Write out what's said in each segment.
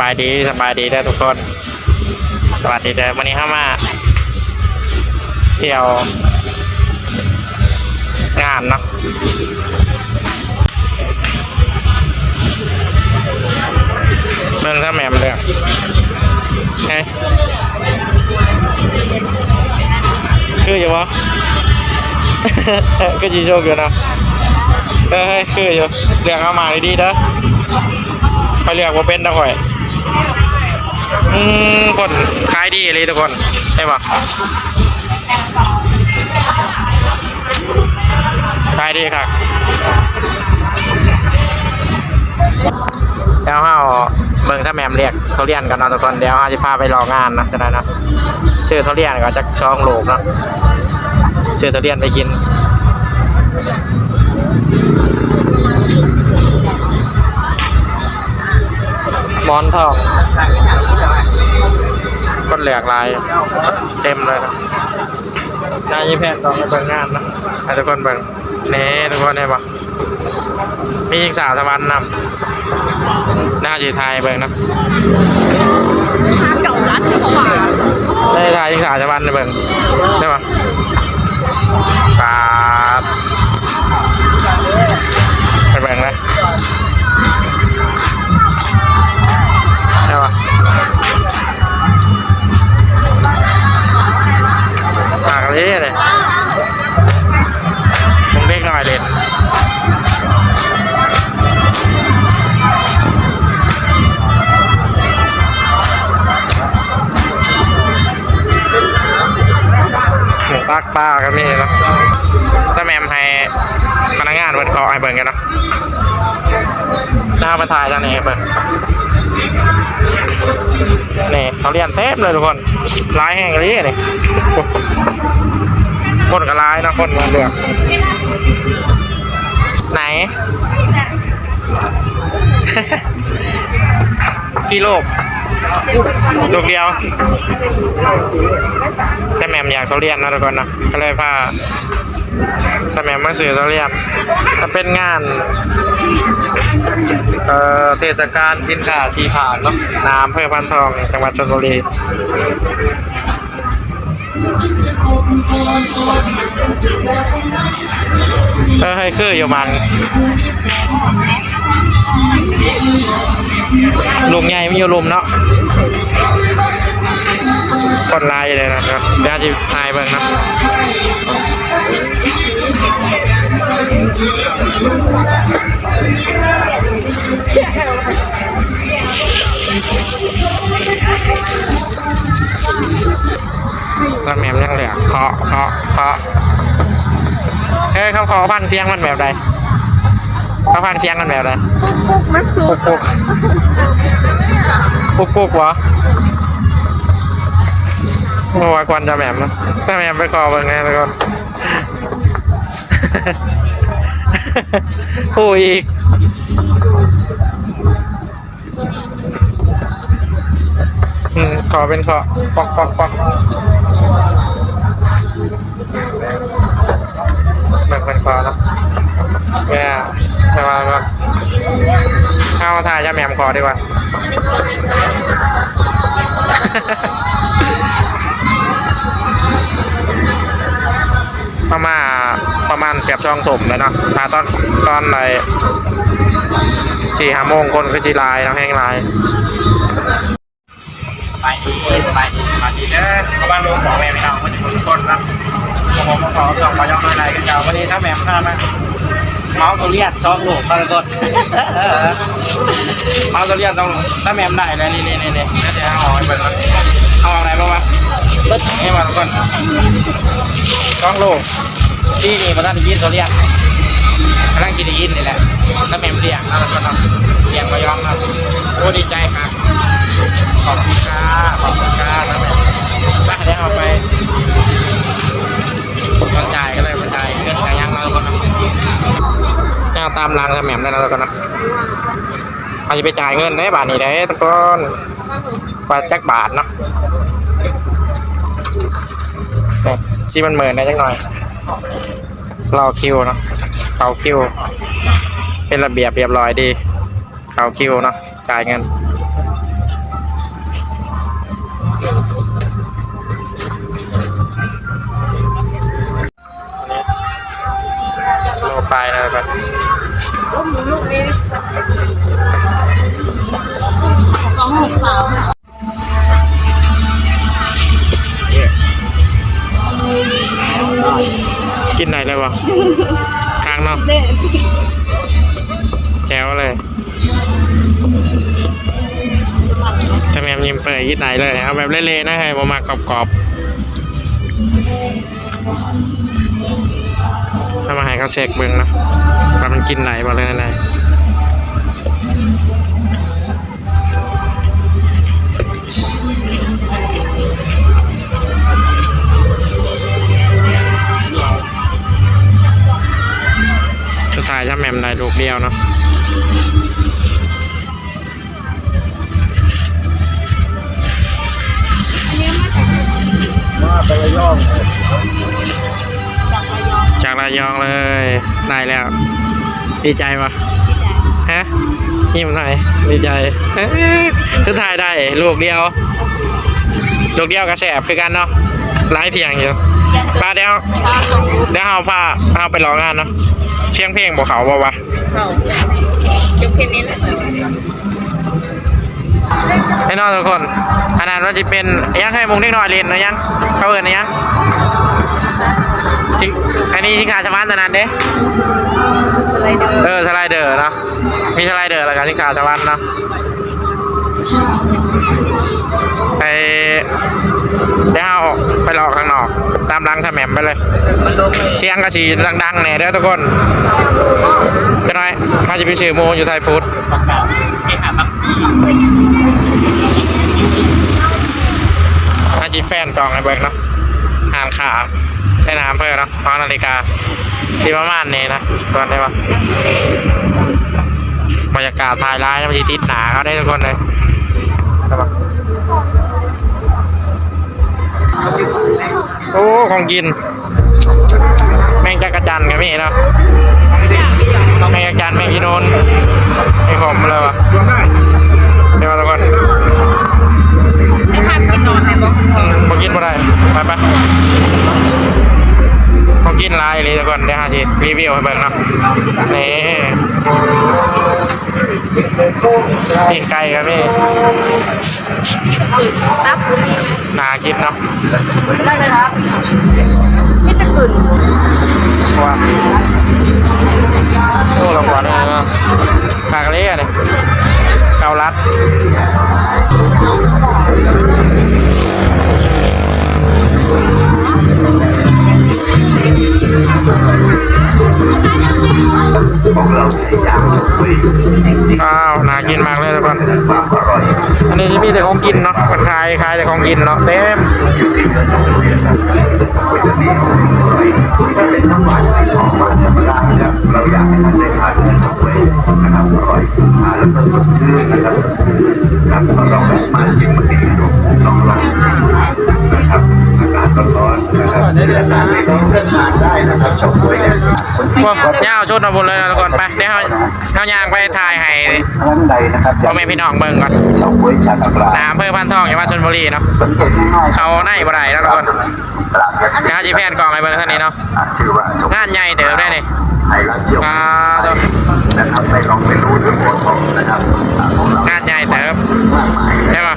บายดีสบายดีเด้ทุกคนสวัสดีเด้อวันนี้ข้ามา เที่ยว งานเนาะเมืองท่าแหม่มเลยอะเฮ้คืออยู่วะก็จีโชคอยู่นะเออเฮ้ยคืออยู่เรียกเอามาดีๆเด้อเขาเรียกว่าเป็นตะข่อย อืมคนขายดีเลยทุกคนใช่ปะขายดีครับเดี๋ยวเฮาเบิ่งถ้าแมมเรียกเขาเรียนกันเนาะทุกคนเดี๋ยวเฮาจะพาไปรองานนะจะได้นะชื่อเขาเรียนก็จะช่องโลกเนาะชื่อเขาเรียนไปกิน มอนทองคนเหลือกลายเต็มเลยนะนายยี่แพทย์ต้องไปเบิ่งงานนะให้ทุกคนเบิ่งเน่ทุกคนได้ปะมีอีกสาวสวรรค์นำน่าจะไทยเบิ่งนะเก่ารัดเพราะว่าได้ไทยอีกสาวสวรรค์เบิ่ง หมูปักป้าก็มีเนาะจะแมมให้พนักงานเปิดคอให้เบิ่งกันเนาะหน้ามาถ่ายทางนี้ให้เบิ่งนี่เขาเรียนเต็มเลยทุกคนร้ายแห้งเลยนี่คนก็ร้ายนะคนมาเลือกไหน กี่โลก ลูกเดียวแต่แหม่มอยากเขาเรียนนะทุกคนนะก็เลยพาแต่แหม่มมาสื่อเขาเรียนถ้าเป็นงานเอ่อเทศกาลกินข่าชีผ่านเนาะน้ำเพื่อพันทองจังหวัดชลบุรี เออให้คืออยู่มันลุมใหญ่ไม่อยู่ลุมเนาะคนไลน์เลยนะครับเดี๋ยวจะถ่ายเบิ่งนะ แล้วแมมยังเหลือเคาะเคาะเคาะเฮ้ยเขาขอฟังเสียงมันแบบใดเขาฟังเสียงมันแบบใดปุ๊กมันสุปุ๊ดกปุ๊กปุ๊กปุ๊กวะโอ้ยควันจะแหม่มนะถ้าแหม่มไปคอเบิ่งไงทุกคนผู้อีกอืมขอเป็นขอปอกปอกปอก เบิ่งเป็นขอเนาะแม่แต่ว่าแบบเข้าถ่ายจะแหม่มขอดีกว่าประมาณประมาณเกือบช่องถมเลยเนาะมาตอนตอนไหนสี่ห้าโมงคนก็จีลายเนาะแห้งลายไปดีไปดีไปดีเด้อเขาบ้านลูกของแม่ไม่เอามันจะคนคนนะ ผมขอส่งมาย่องหน่อยกันเจ้าวันนี้ถ้าแม่พลามาเมาส์ตัวเลียดช่องหลูกตะกดเมาส์ตัวเลียดต้องถ้าแม่ได้แล้วนี่นี่นี่นี่น่าจะเอาไปเปิดเอาอะไรบ้างวะเปิดให้มาทุกคนช่องโลกที่นี่ประธานยินเขาเรียกกำลังกินยินนี่แหละแล้วแม่เรียกแล้วก็ทำเรียกมายอมครับโอ้ดีใจครับขอบคุณครับขอบคุณครับนะแม่ถ้าได้เอาไป ต้องจ่ายก็เลยมาจ่ายเงินจ่ายยังเราคนนะเอาตามรางทำแหม่มได้แล้วก็นะอาจจะไปจ่ายเงินได้บาทนี้ได้ทุกคนบาจักบาทเนาะเนี่ยชีมันเหมือนได้จังหน่อย รอคิวเนาะเขาคิว เป็นระเบียบเรียบร้อยดี เขาคิวเนาะจ่ายเงิน มลูกนี้สองหกสามกินไหนเลยวะกลางเนาะแจ๋วเลยถ้าแมมยิ้มเปิดกินไหนเลย เอาแบบเละๆนะให้ผมากรอบๆถ้ามาให้เขาเสกเบิ้งนะ ว่ามันกินไหนมาเลยนะสุดท้ายถ้าแมมได้ลูกเดียวเนาะมาจากระยองจากระยองเลย ได้แล้ว ดีใจปะที่ไหนฮะยิ้มหน่อยดีใจสุดท้ายได้ลูกเดียว ลูกเดียวกระแสบคือกันเนาะไล่เพียงอยู่ป้าเดี๋ยวปลาสองลูกเดี๋ยวเอาผ้าเอาไปร้องงานเนาะเชียงเพลงบอกเขาบอกว่าเขาจุกแค่นี้แหละ ไอ้น้องทุกคนขนาดว่าจะเป็นยังให้มุงเล็กน้อยเรียนนะยังเขาเอินนะยังที่อันนี้ที่ขาชาวบ้านตอนนั้นเด้อะไรเดิมเออสไลเดอร์เนาะมีสไลเดอร์แล้วกันที่ขาชาวบ้านเนาะไปเดี๋ยวเอาไปหลอกข้างนอก ตามรังทำแหม่มไปเลยมันลงเลย เสียงกระชีดังๆเนี่ยเด้อทุกคนเป็นไรเขาจะไปซื้อโมอยู่ไทยฟู้ด ถ้าจีแฟนจองไอ้เบิร์กเนาะหานขาได้น้ำเพื่อเนาะพอนาฬิกาที่ประมาณนี้นะตอนได้ปะบรรยากาศภายร้ายมันจะติดหนาเขาได้ทุกคนเลยใช่ปะโอ้ ของกิน แม่งจักรจันกับพี่เนาะ วิวให้เบิ่งเนาะนี่ตีนไก่ครับพี่รับคุณมีไหมน่ากินเนาะได้เลยครับไม่จะกลืนว่าโอ้ลำบากเลยเนาะปากเลี้ยเนี่ยเกาลัด อ้าวน่ากินมากเลยทุกคนอันนี้จะมีแต่ของกินเนาะมันขายขายแต่ของกินเนาะเต็มเราอยากให้ท่านได้ทานเนื้อสวยนะครับอร่อยแล้วก็สดชื่นนะครับ พวยเนี่ยพวกย่าเอาชุดมาบนเลยนะทุกคนไปเดี๋ยวเอาเอายางไปถ่ายให้ครั้งใดนะครับพ่อแม่พี่น้องเบิ่งก่อนชาวกล้วยชาตะกร้าน้ำอำเภอพันทองจังหวัดชลบุรีเนาะเขาในบ่ได้แล้วทุกคนเดี๋ยวเอาจีแพนกล่องให้เบิ่งท่านี้เนาะชื่อว่าชมงานใหญ่เด้อได้นี่ไทยรัฐเดียวอ่าตัวนะครับไม่ลองไปรู้ถึงบทของนะครับงเรางานใหญ่เด้อมใช่ปะ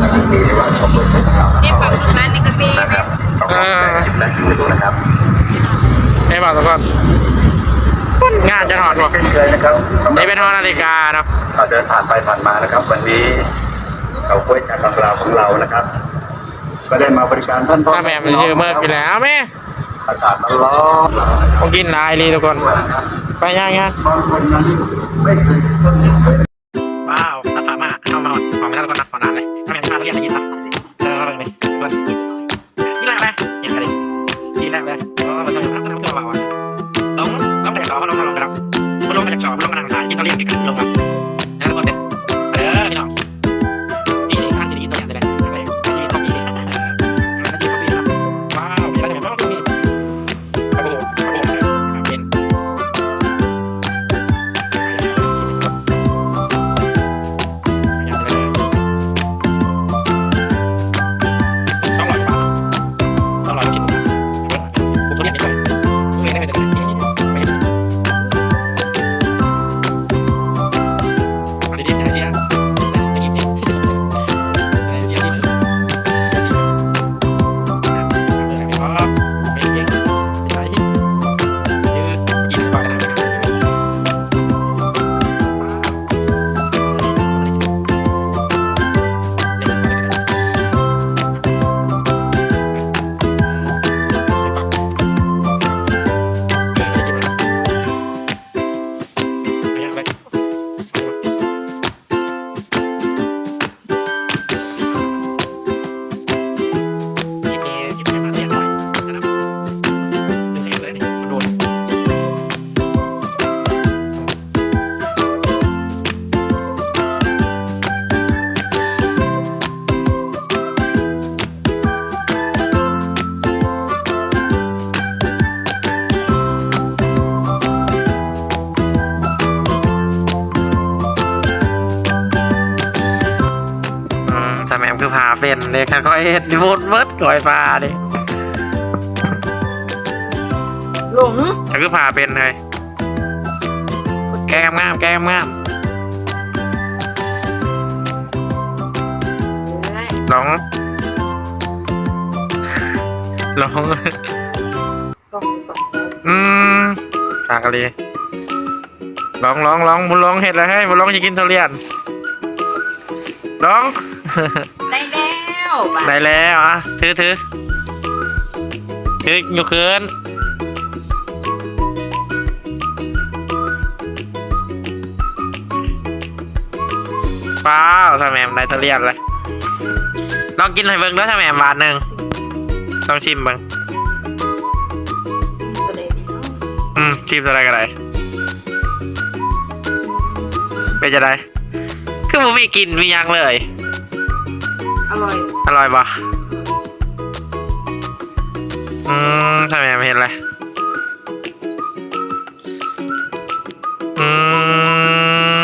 การันตีได้ว่าชมกล้วยชากร้านี่ฝั่งร้านนี่ก็มีนะครับต้องลอง แบ่งชิมและกินดูนะครับใช่ปะทุกคนงานจะถอดบ่เช่นเคยนะครับสำหรับนี่เป็นหอนาฬิกาเนาะเราเดินผ่านไปผ่านมานะครับ วันนี้เรากล้วยจากของเราของเรานะครับ ก็ได้มาบริการท่านพ่อถ้าแม่มันชื่อเมิร์กอยู่แล้วเอาแม่อากาศร้อนของกินหลายเลยทุกคน ไปย่างย่างบางคนนั้นไม่เคยว้าวตัดผ่ามาเอามาหอดของไม่ได้ทุกคนนะขอนานเลยถ้าแม่มาเรียกอะไรกินปะเออเอาไปเลย อ๋อมันจะมันจะมันจะมาว่ะลงลงไปจากจอเขาลงมาลงกันแล้วมาลงมาจากจอมาลงมาทางซ้ายที่เขาเรียกกันลงมา เป็นเลยคันก็เฮ็ดดิบดเบิดก่อยปลาดิหลงคันคือผ่าเป็นเลย แก้มงามแก้มงามเอ้ยลองลองต้องสองอืมปากกะลีลองลองลองบุญลองเห็ดอะไรให้บุญลองจะกินทุเรียนลองได้แล้ว บ้าได้แล้วอะถือถือถือยู่คืนว้าวถ้าแมมได้ทุเรียนเลยลองกินให้เบิ่งด้วยถ้าแมมบาทหนึ่งลองชิมเบิ่งอืมชิมอะไรก็ได้เป็นจะได้คือผมมีกินมียังเลย อร่อยอร่อยปะอืมทำไมไม่เห็นเลยอื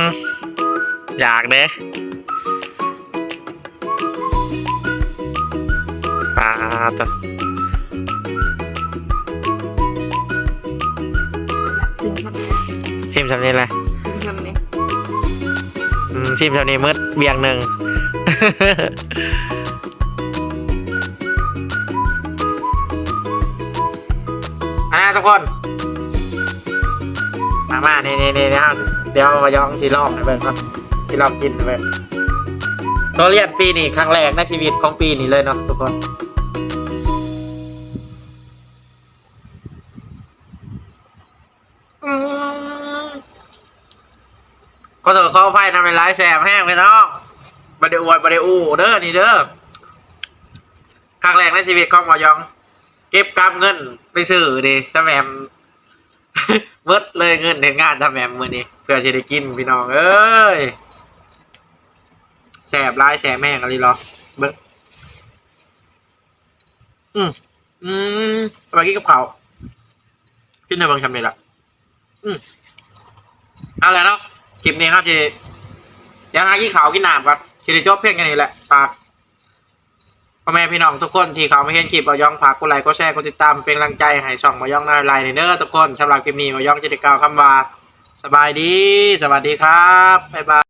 มอยากเด้ปลาตัวซึ่งทำนี้ชิมสำนี้เลยซึ่งทำนี้อืมชิมสำนี้มืดเบียงหนึ่ง อันนะทุกคน มามานี่นี่นี่เดี๋ยเดี๋ยวมายองสีลองให้เบิ่งเนาะสีลองกินให้เบิ่งตัวเรียนปีนี้ครั้งแรกในชีวิตของปีนี้เลยเนาะทุกคนก็ถือข้อไพ่นำไปไลฟ์แซมแห้งไปเนาะ บาเดอวยบาเดอูเด้อนี่เด้อครั้งแรกในชีวิตของหมอยอง เก็บกำเงินไปซื้อดิสแมมเบิดเลยเงินเห็นงานทำแมมมือนี้เพื่อจะได้กินพี่น้องเอ้ยแสบร้ายแสบแม่งอะไรหรอเบิดอืมอืมไปกินกับเขาวกินในบางชำนี่แหละอืมเอาละไรเนาะคลิปนี้เขาจะยังหากินเขากินน้ำก่อน จะได้จบเพียงแค่นี้แหละฝากพ่อแม่พี่น้องทุกคนที่เขาไม่เห็นคลิปมายองฝากกดไลค์กดแชร์กดติดตามเป็นกำลังใจให้ช่องมายองหน้าไลน์ในเด้อทุกคนสำหรับคลิปนี้มายองจะได้กล่าวคำว่าสบายดี สวัสดีครับบ๊ายบาย